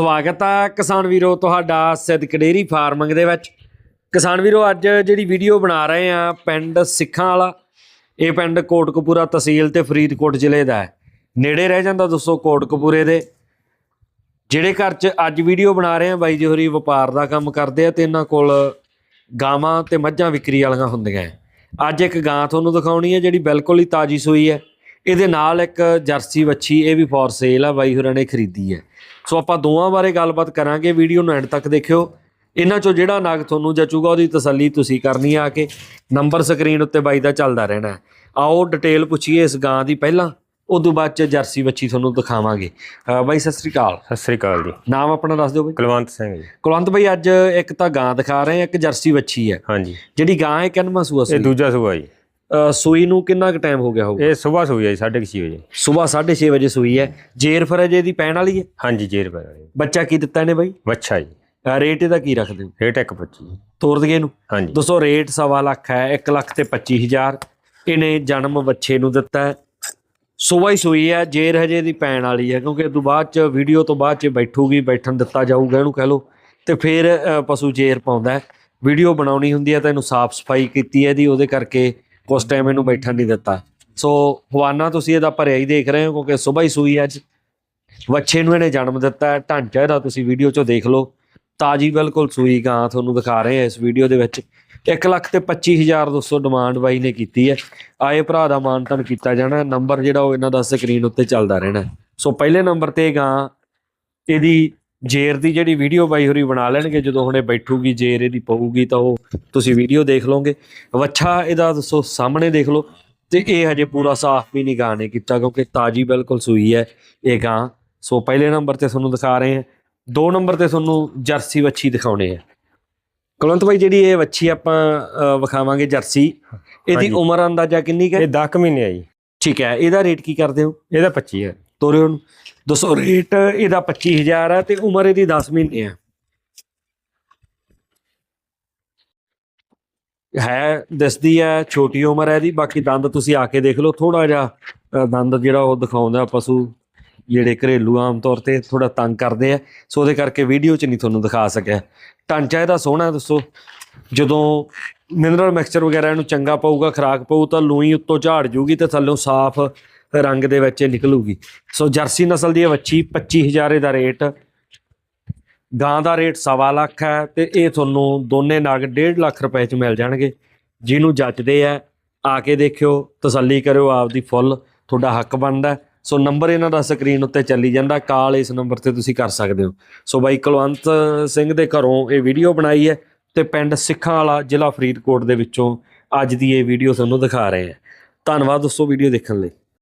ਸਵਾਗਤ ਆ ਕਿਸਾਨ ਵੀਰੋ ਤੁਹਾਡਾ ਸਿੱਧਕ ਡੇਰੀ ਫਾਰਮਿੰਗ ਦੇ ਵਿੱਚ। ਕਿਸਾਨ ਵੀਰੋ, ਅੱਜ ਜਿਹੜੀ ਵੀਡੀਓ ਬਣਾ ਰਹੇ ਆ ਪਿੰਡ ਸਿੱਖਾਂ ਵਾਲਾ, ਇਹ ਪਿੰਡ ਕੋਟਕਪੂਰਾ ਤਹਿਸੀਲ ਤੇ ਫਰੀਦਕੋਟ ਜ਼ਿਲ੍ਹੇ ਦਾ ਹੈ। ਨੇੜੇ ਰਹਿ ਜਾਂਦਾ ਦੋਸਤੋ ਕੋਟਕਪੂਰੇ ਦੇ। ਜਿਹੜੇ ਘਰ 'ਚ ਅੱਜ ਵੀਡੀਓ ਬਣਾ ਰਹੇ ਆ, ਬਾਈ ਜੀ ਹੋਰੀ ਵਪਾਰ ਦਾ ਕੰਮ ਕਰਦੇ ਆ ਤੇ ਇਹਨਾਂ ਕੋਲ ਗਾਵਾਂ ਤੇ ਮੱਝਾਂ ਵਿਕਰੀ ਵਾਲੀਆਂ ਹੁੰਦੀਆਂ ਹੈ। ਅੱਜ ਇੱਕ ਗਾਂ ਤੁਹਾਨੂੰ ਦਿਖਾਉਣੀ ਹੈ, ਜਿਹੜੀ ਬਿਲਕੁਲ ਹੀ ਤਾਜੀ ਸੂਈ ਹੈ। ਇਹਦੇ ਨਾਲ ਇੱਕ ਜਰਸੀ ਵੱਛੀ ਇਹ ਵੀ ਫੋਰ ਸੇਲ ਆ ਬਾਈ ਹੋਰਾਂ ਨੇ ਖਰੀਦੀ ਹੈ। ਸੋ ਆਪਾਂ ਦੋਵਾਂ ਬਾਰੇ ਗੱਲਬਾਤ ਕਰਾਂਗੇ ਵੀਡੀਓ ਨੂੰ ਐਂਡ ਤੱਕ ਦੇਖਿਓ। ਇਹਨਾਂ ਚੋਂ ਜਿਹੜਾ ਨਗ ਤੁਹਾਨੂੰ ਜਚੂਗਾ ਉਹਦੀ ਤਸੱਲੀ ਤੁਸੀਂ ਕਰਨੀ ਆ ਕੇ ਨੰਬਰ ਸਕਰੀਨ ਉੱਤੇ ਬਾਈ ਦਾ ਚੱਲਦਾ ਰਹਿਣਾ। ਆਓ ਡਿਟੇਲ ਪੁੱਛੀਏ ਇਸ ਗਾਂ ਦੀ ਪਹਿਲਾਂ ਉਦੋਂ ਬਾਅਦ ਚ ਜਰਸੀ ਵੱਛੀ ਤੁਹਾਨੂੰ ਦਿਖਾਵਾਂਗੇ। ਬਾਈ ਸਤਿ ਸ੍ਰੀ ਅਕਾਲ। ਸਤਿ ਸ੍ਰੀ ਅਕਾਲ ਜੀ। ਨਾਮ ਆਪਣਾ ਦੱਸ ਦਿਓ ਬਾਈ। ਕੁਲਵੰਤ ਸਿੰਘ ਜੀ। ਕੁਲਵੰਤ ਬਾਈ ਅੱਜ ਇੱਕ ਤਾਂ ਗਾਂ ਦਿਖਾ ਰਹੇ ਆ ਇੱਕ ਜਰਸੀ ਵੱਛੀ ਹੈ। ਹਾਂਜੀ। ਜਿਹੜੀ ਗਾਂ ਹੈ ਕਿੰਨਵਾਂ ਸੂਆ ਇਹ ਸੂਈ ਦੂਜਾ ਸੂਆ ਜੀ। ਸੂਈ ਨੂੰ ਕਿੰਨਾ ਕੁ ਟਾਈਮ ਹੋ ਗਿਆ ਹੋਊਗਾ? ਇਹ ਸਵੇਰ ਸੂਈ ਹੈ 6:30 ਵਜੇ। ਸਵੇਰ 6:30 ਵਜੇ ਸੂਈ ਹੈ। ਜੇਰ ਫਰਜ ਇਹਦੀ ਪੈਣ ਵਾਲੀ ਹੈ? ਹਾਂਜੀ ਜੀ ਰੁਪਏ ਬੱਚਾ ਕੀ ਦਿੱਤਾ ਇਹਨੇ ਬਾਈ? ਵੱਛਾ ਜੀ। ਰੇਟ ਇਹਦਾ ਕੀ ਰੱਖਦੇ ਹੋ? ਰੇਟ 125 ਜੀ ਤੋਰ ਦਈਏ ਇਹਨੂੰ। ਹਾਂਜੀ। ਦੋਸਤੋ ਰੇਟ ਸਵਾ ਲੱਖ ਹੈ 1 ਲੱਖ ਤੇ 25000 ਇਹਨੇ ਜਨਮ ਬੱਚੇ ਨੂੰ ਦਿੱਤਾ ਹੈ। ਸੂਆ ਹੀ ਸੂਈ ਹੈ ਜੇਰ ਹਜੇ ਦੀ ਪੈਣ ਵਾਲੀ ਹੈ ਕਿਉਂਕਿ ਤੋਂ ਬਾਅਦ ਚ ਵੀਡੀਓ ਤੋਂ ਬਾਅਦ ਚ ਬੈਠੂਗੀ ਬੈਠਣ ਦਿੱਤਾ ਜਾਊਗਾ ਇਹਨੂੰ ਕਹਿ ਲਓ। ਤੇ ਫਿਰ ਪਸ਼ੂ ਜੇਰ ਪਾਉਂਦਾ ਹੈ। ਵੀਡੀਓ ਬਣਾਉਣੀ ਹੁੰਦੀ ਹੈ ਤਾਂ ਇਹਨੂੰ ਸਾਫ਼ ਸਫ਼ਾਈ ਕੀਤੀ ਹੈ ਦੀ ਉਹਦੇ ਕਰਕੇ ਉਸ ਟਾਈਮ ਇਹਨੂੰ ਬੈਠਣ ਨਹੀਂ ਦਿੱਤਾ। ਸੋ ਹਵਾਨਾ ਤੁਸੀਂ ਇਹਦਾ ਭਰਿਆ ਹੀ ਦੇਖ ਰਹੇ ਹੋ ਕਿਉਂਕਿ ਸਵੇਰ ਹੀ ਸੂਈ ਹੈ ਅੱਜ। ਵੱਛੇ ਨੂੰ ਇਹਨੇ ਜਨਮ ਦਿੱਤਾ ਹੈ। ਢਾਂਚਾ ਇਹਦਾ ਤੁਸੀਂ ਵੀਡੀਓ 'ਚੋਂ ਦੇਖ ਲਓ। ਤਾਜੀ ਬਿਲਕੁਲ ਸੂਈ ਗਾਂ ਤੁਹਾਨੂੰ ਦਿਖਾ ਰਹੇ ਹਾਂ ਇਸ ਵੀਡੀਓ ਦੇ ਵਿੱਚ। 1 ਲੱਖ ਤੇ 25000 ਦੋਸਤੋ ਡਿਮਾਂਡ ਬਾਈ ਨੇ ਕੀਤੀ ਹੈ। ਆਏ ਭਰਾ ਦਾ ਮਾਨਤਨ ਕੀਤਾ ਜਾਣਾ ਨੰਬਰ ਜਿਹੜਾ ਉਹ ਇਹਨਾਂ ਦਾ ਸਕਰੀਨ ਉੱਤੇ ਚੱਲਦਾ ਰਹਿਣਾ ਸੋ ਪਹਿਲੇ ਨੰਬਰ ਤੇ ਇਹ ਗਾਂ, ਇਹਦੀ ਜੇਰ ਦੀ ਜਿਹੜੀ ਵੀਡੀਓ ਬਾਈ ਹੋਰੀ ਬਣਾ ਲੈਣਗੇ ਜਦੋਂ ਹੁਣੇ ਬੈਠੂਗੀ ਜੇਰ ਇਹਦੀ ਪਊਗੀ ਤਾਂ ਉਹ ਤੁਸੀਂ ਵੀਡੀਓ ਦੇਖ ਲਓਗੇ। ਵੱਛਾ ਇਹਦਾ ਦੱਸੋ ਸਾਹਮਣੇ ਦੇਖ ਲਓ ਤੇ ਇਹ ਹਜੇ ਪੂਰਾ ਸਾਫ਼ ਵੀ ਨਹੀਂ ਗਾਂ ਨੇ ਕੀਤਾ ਕਿਉਂਕਿ ਤਾਜੀ ਬਿਲਕੁਲ ਸੂਈ ਹੈ ਇਹ ਗਾਂ। ਸੋ ਪਹਿਲੇ ਨੰਬਰ ਤੇ ਤੁਹਾਨੂੰ ਦਿਖਾ ਰਹੇ ਹਾਂ। ਦੋ ਨੰਬਰ ਤੇ ਤੁਹਾਨੂੰ ਜਰਸੀ ਵੱਛੀ ਦਿਖਾਉਣੇ ਆ। ਕੁਲਵੰਤ ਭਾਈ ਜਿਹੜੀ ਇਹ ਵੱਛੀ ਆਪਾਂ ਵਿਖਾਵਾਂਗੇ ਜਰਸੀ ਇਹਦੀ। ਉਮਰ ਅੰਦਾਜ਼ਾ ਕਿੰਨੀ ਹੈ? ਇਹ 10 ਮਹੀਨੇ ਆ ਜੀ। ਠੀਕ ਹੈ ਇਹਦਾ ਰੇਟ ਕੀ ਕਰਦੇ ਹੋ? ਇਹਦਾ 25 ਹੈ ਤੋਰਿਓ ਨੂੰ ਦੱਸੋ ਰੇਟ ਇਹਦਾ 25000 ਹੈ ਤੇ ਉਮਰ ਇਹਦੀ 10 ਮਹੀਨੇ ਹੈ ਹੈ, ਦਿਸਦੀ ਹੈ ਛੋਟੀ ਉਮਰ ਹੈ ਇਹਦੀ, ਬਾਕੀ ਦੰਦ ਤੁਸੀਂ ਆ ਕੇ ਦੇਖ ਲਓ ਥੋੜਾ ਜਿਹਾ ਦੰਦ ਜਿਹੜਾ ਉਹ ਦਿਖਾਉਂਦਾ ਪਸ਼ੂ, ਜਿਹੜੇ ਘਰੇਲੂ ਆਮ ਤੌਰ ਤੇ ਥੋੜਾ ਤੰਗ ਕਰਦੇ ਆ। ਸੋ ਉਹਦੇ ਕਰਕੇ ਵੀਡੀਓ 'ਚ ਨਹੀਂ ਤੁਹਾਨੂੰ ਦਿਖਾ ਸਕਿਆ। ਢਾਂਚਾ ਇਹਦਾ ਸੋਹਣਾ ਦੱਸੋ। ਜਦੋਂ ਮਿਨਰਲ ਮਿਕਸਚਰ ਵਗੈਰਾ ਇਹਨੂੰ ਚੰਗਾ ਪਊਗਾ, ਖਰਾਕ ਪਊ, ਤਾਂ ਲੂਈ ਉੱਤੋਂ ਝਾੜ ਜੂਗੀ ਤੇ ਥੱਲੋਂ ਸਾਫ਼ ਰੰਗ ਦੇ ਵਿੱਚ ਇਹ ਨਿਕਲੂਗੀ। ਸੋ ਜਰਸੀ ਨਸਲ ਦੀ ਇਹ ਵੱਛੀ 25000 ਦਾ ਰੇਟ। ਗਾਂ ਦਾ ਰੇਟ ਸਵਾ ਲੱਖ ਹੈ ਤੇ ਇਹ ਤੁਹਾਨੂੰ ਦੋਨੇ ਨਗ 1.5 ਲੱਖ ਰੁਪਏ ਚ ਮਿਲ ਜਾਣਗੇ। ਜਿਹਨੂੰ ਜੱਚਦੇ ਆ ਆ ਕੇ ਦੇਖਿਓ, ਤਸੱਲੀ ਕਰਿਓ, ਆਪਦੀ ਫੁੱਲ, ਤੁਹਾਡਾ ਹੱਕ ਬਣਦਾ। ਸੋ ਨੰਬਰ ਇਹਨਾਂ ਦਾ ਸਕਰੀਨ ਉੱਤੇ ਚੱਲੀ ਜਾਂਦਾ, ਕਾਲ ਇਸ ਨੰਬਰ ਤੇ ਤੁਸੀਂ ਕਰ ਸਕਦੇ ਹੋ। ਸੋ ਬਾਈ ਕੁਲਵੰਤ ਸਿੰਘ ਦੇ ਘਰੋਂ ਇਹ ਵੀਡੀਓ ਬਣਾਈ ਹੈ ਤੇ ਪਿੰਡ ਸਿੱਖਾਂ ਵਾਲਾ ਜ਼ਿਲ੍ਹਾ ਫਰੀਦਕੋਟ ਦੇ ਵਿੱਚੋਂ ਅੱਜ ਦੀ ਇਹ ਵੀਡੀਓ ਤੁਹਾਨੂੰ ਦਿਖਾ ਰਹੇ ਹਾਂ। ਧੰਨਵਾਦ ਦੋਸਤੋ ਵੀਡੀਓ ਦੇਖਣ ਲਈ।